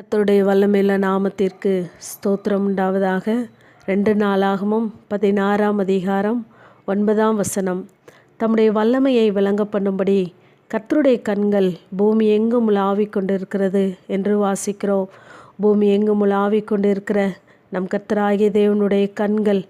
கத்தருடைய வல்லமையில நாமத்திற்கு ஸ்தோத்திரம் உண்டாவதாக. ரெண்டு நாளாகமும் பதினாறாம் அதிகாரம் ஒன்பதாம் வசனம். தம்முடைய வல்லமையை விளங்க பண்ணும்படி கத்தருடைய கண்கள் பூமி எங்கும் உலாவிக் கொண்டிருக்கிறது என்று வாசிக்கிறோம். பூமி எங்கும் உலாவிக் கொண்டிருக்கிற நம் கத்தராகிய தேவனுடைய கண்கள்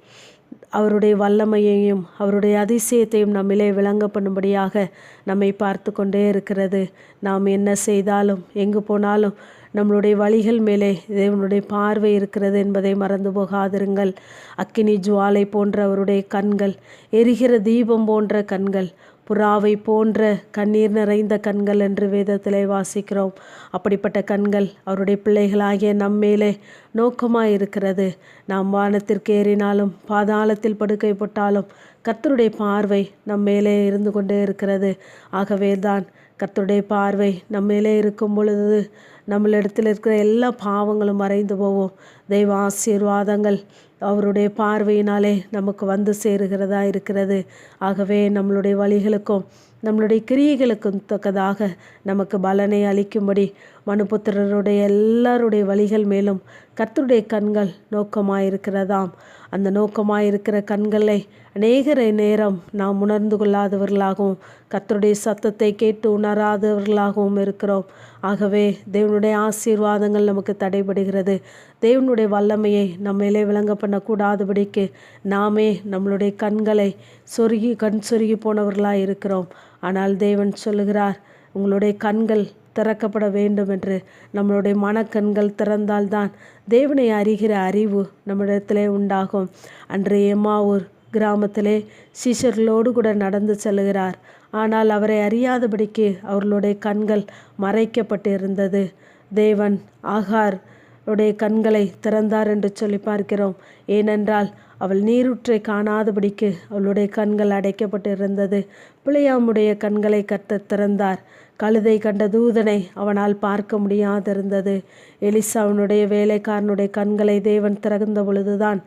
அவருடைய வல்லமையையும் அவருடைய அதிசயத்தையும் நம்மிலே விளங்க பண்ணும்படியாக நம்மை பார்த்து கொண்டே இருக்கிறது. நாம் என்ன செய்தாலும் எங்கு போனாலும் நம்மளுடைய வழிகள் மேலே தேவனுடைய பார்வை இருக்கிறது என்பதை மறந்து போகாதிருங்கள். அக்கினி ஜுவாலை போன்ற அவருடைய கண்கள் எரிகிற தீபம் போன்ற கண்கள் புறாவை போன்ற கண்ணீர் நிறைந்த கண்கள் என்று வேதத்திலே வாசிக்கிறோம். அப்படிப்பட்ட கண்கள் அவருடைய பிள்ளைகளாகிய நம்மேலே நோக்கமாக இருக்கிறது. நாம் வானத்திற்கு ஏறினாலும் பாதாளத்தில் படுக்கை போட்டாலும் கர்த்தருடைய பார்வை நம் மேலே இருந்து கொண்டே இருக்கிறது. ஆகவே தான் கர்த்தருடைய பார்வை நம்ம மேலே இருக்கும் பொழுது நம்மளிடத்தில் இருக்கிற எல்லா பாவங்களும் மறைந்து போவோம். தெய்வ ஆசீர்வாதங்கள் அவருடைய பார்வையினாலே நமக்கு வந்து சேருகிறதா இருக்கிறது. ஆகவே நம்மளுடைய வழிகளுக்கும் நம்மளுடைய கிரியைகளுக்கும் தக்கதாக நமக்கு பலனை அளிக்கும்படி மனுபுத்திரருடைய எல்லாருடைய வழிகள் மேலும் கர்த்தருடைய கண்கள் நோக்கமாயிருக்கிறதாம். அந்த நோக்கமாயிருக்கிற கண்களை அநேகரை நேரம் நாம் உணர்ந்து கொள்ளாதவர்களாகவும் கர்த்தருடைய சத்தத்தை கேட்டு உணராதவர்களாகவும் இருக்கிறோம். ஆகவே தேவனுடைய ஆசீர்வாதங்கள் நமக்கு தடைபடுகிறது. தேவனுடைய வல்லமையை நம்மளே விளங்க பண்ணக்கூடாதபடிக்கு நாமே நம்மளுடைய கண்களை சொருகி கண் சொருகி போனவர்களாக இருக்கிறோம் ஆனால் தேவன் சொல்லுகிறார் உங்களுடைய கண்கள் திறக்கப்பட வேண்டும் என்று. நம்மளுடைய மனக்கண்கள் திறந்தால்தான் தேவனை அறிகிற அறிவு நம்மிடத்திலே உண்டாகும். அன்று எம்மாவூர் கிராமத்திலே சிஷர்களோடு கூட நடந்து செல்கிறார் ஆனால் அவரை அறியாதபடிக்கு அவர்களுடைய கண்கள் மறைக்கப்பட்டு இருந்தது தேவன் ஆகார் உடைய கண்களை திறந்தார் என்று சொல்லி பார்க்கிறோம். ஏனென்றால் அவள் நீரூற்றை காணாதபடிக்கு அவளுடைய கண்கள் அடைக்கப்பட்டு இருந்தது பிள்ளையாமுடைய கண்களை கத்த திறந்தார். கழுதை கண்ட தூதனை அவனால் பார்க்க முடியாதிருந்தது. எலிசாவனுடைய வேலைக்காரனுடைய கண்களை தேவன் திறந்த பொழுதுதான்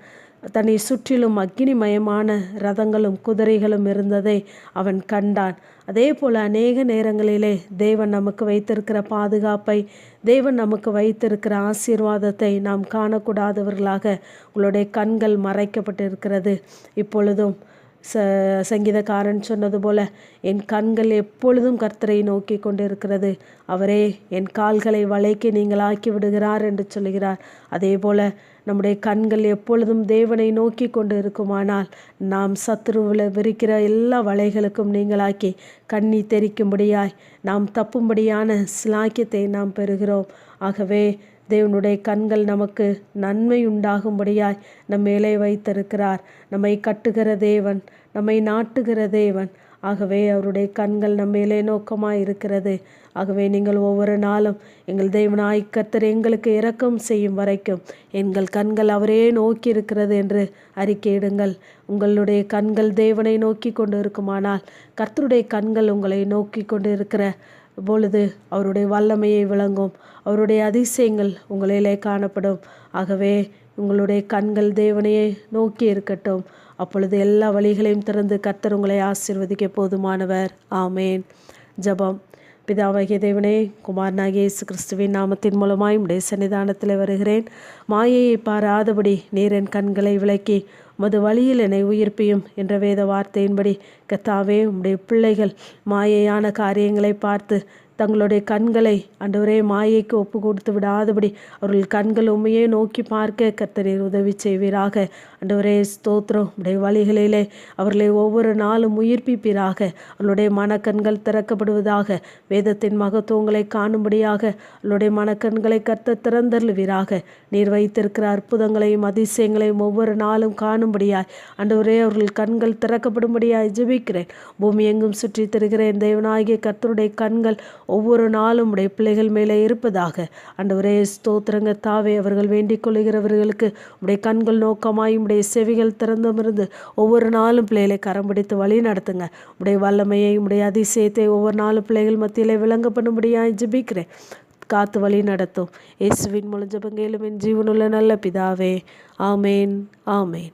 தன்னை சுற்றிலும் அக்னிமயமான ரதங்களும் குதிரைகளும் இருந்ததை அவன் கண்டான். அதே போல் அநேக நேரங்களிலே தேவன் நமக்கு வைத்திருக்கிற பாதுகாப்பை தேவன் நமக்கு வைத்திருக்கிற ஆசீர்வாதத்தை நாம் காணக்கூடாதவர்களாக உங்களுடைய கண்கள் மறைக்கப்பட்டிருக்கிறது. இப்பொழுதும் ச சங்கீதக்காரன் சொன்னது போல என் கண்கள் எப்பொழுதும் கர்த்தரை நோக்கி கொண்டிருக்கிறது. அவரே என் கால்களை வளைக்கி நீங்கள் ஆக்கி விடுகிறார் என்று சொல்கிறார் அதே போல நம்முடைய கண்கள் எப்பொழுதும் தேவனை நோக்கி கொண்டு இருக்குமானால் நாம் சத்துருவில் விரிக்கிற எல்லா வலைகளுக்கும் நீங்களாக்கி கண்ணி தெரிக்கும்படியாய் நாம் தப்பும்படியான சிலாக்கியத்தை நாம் பெறுகிறோம். ஆகவே தேவனுடைய கண்கள் நமக்கு நன்மை உண்டாகும்படியாய் நம் மேலே வைத்திருக்கிறார். நம்மை கட்டுகிற தேவன் நம்மை நாட்டுகிற தேவன். ஆகவே அவருடைய கண்கள் நம்ம மேலே நோக்கமாக இருக்கிறது. ஆகவே நீங்கள் ஒவ்வொரு நாளும் எங்கள் தேவனாய் கர்த்தர் எங்களுக்கு இரக்கம் செய்யும் வரைக்கும் எங்கள் கண்கள் அவரே நோக்கி இருக்கிறது என்று அறிக்கையிடுங்கள் உங்களுடைய கண்கள் தேவனை நோக்கி கொண்டு இருக்குமானால் கர்த்தருடைய கண்கள் உங்களை நோக்கி கொண்டு இருக்கிற பொழுது அவருடைய வல்லமையை விளங்கும். அவருடைய அதிசயங்கள் உங்களிலே காணப்படும். ஆகவே உங்களுடைய கண்கள் தேவனையே நோக்கி இருக்கட்டும். அப்பொழுது எல்லா வழிகளையும் திறந்து கர்த்தர் உங்களை ஆசிர்வதிக்க போதுமானவர். ஆமேன். ஜபம். பிதாவாகிய தேவனே குமாரனாகிய இயேசு கிறிஸ்துவின் நாமத்தின் மூலமாய் உடைய சன்னிதானத்தில் வருகிறேன். மாயையை பாராதபடி நீர் என் கண்களை விளக்கி மது வழியில் என்னை உயிர்ப்பியும் என்ற வேத வார்த்தையின்படி கத்தாவே உம்முடைய பிள்ளைகள் மாயையான காரியங்களை பார்த்து தங்களுடைய கண்களை அண்டவரே மாயைக்கு ஒப்பு கொடுத்து விடாதபடி அவர்கள் கண்கள் உண்மையே நோக்கி பார்க்க கர்த்தரீர் உதவி செய்வீராக. அண்டவரே ஸ்தோத்திரம். உடைய வழிகளிலே அவர்களை ஒவ்வொரு நாளும் உயிர்ப்பிப்பீராக. அவர்களுடைய மனக்கண்கள் திறக்கப்படுவதாக வேதத்தின் மகத்துவங்களை காணும்படியாக அவளுடைய மனக்கண்களை கர்த்த திறந்தருளுவீராக. நீர் வைத்திருக்கிற அற்புதங்களையும் அதிசயங்களையும் ஒவ்வொரு நாளும் காணும்படியாய் அண்டவரே அவர்கள் கண்கள் திறக்கப்படும்படியாய் ஜெபிக்கிறேன் பூமி எங்கும் சுற்றி தருகிறேன். தேவனாகிய கர்த்தருடைய கண்கள் ஒவ்வொரு நாளும் உடைய பிள்ளைகள் மேலே இருப்பதாக. அண்டவரே ஸ்தோத்திரங்க தாவே அவர்கள் வேண்டிக் கொள்கிறவர்களுக்கு உடைய கண்கள் நோக்கமாய் உடைய செவிகள் திறந்தமிருந்து ஒவ்வொரு நாளும் பிள்ளைகளை கரம் பிடித்து வழி நடத்துங்க. உடைய வல்லமையை உடைய அதிசயத்தை ஒவ்வொரு நாளும் பிள்ளைகள் மத்தியில் விளங்க பண்ணும்படியாக ஜெபிக்கிறேன். காத்து வழி நடத்தும். இயேசுவின் மூலம் ஜபங்கேலும் என் ஜீவனுள்ள நல்ல பிதாவே. ஆமேன். ஆமேன்.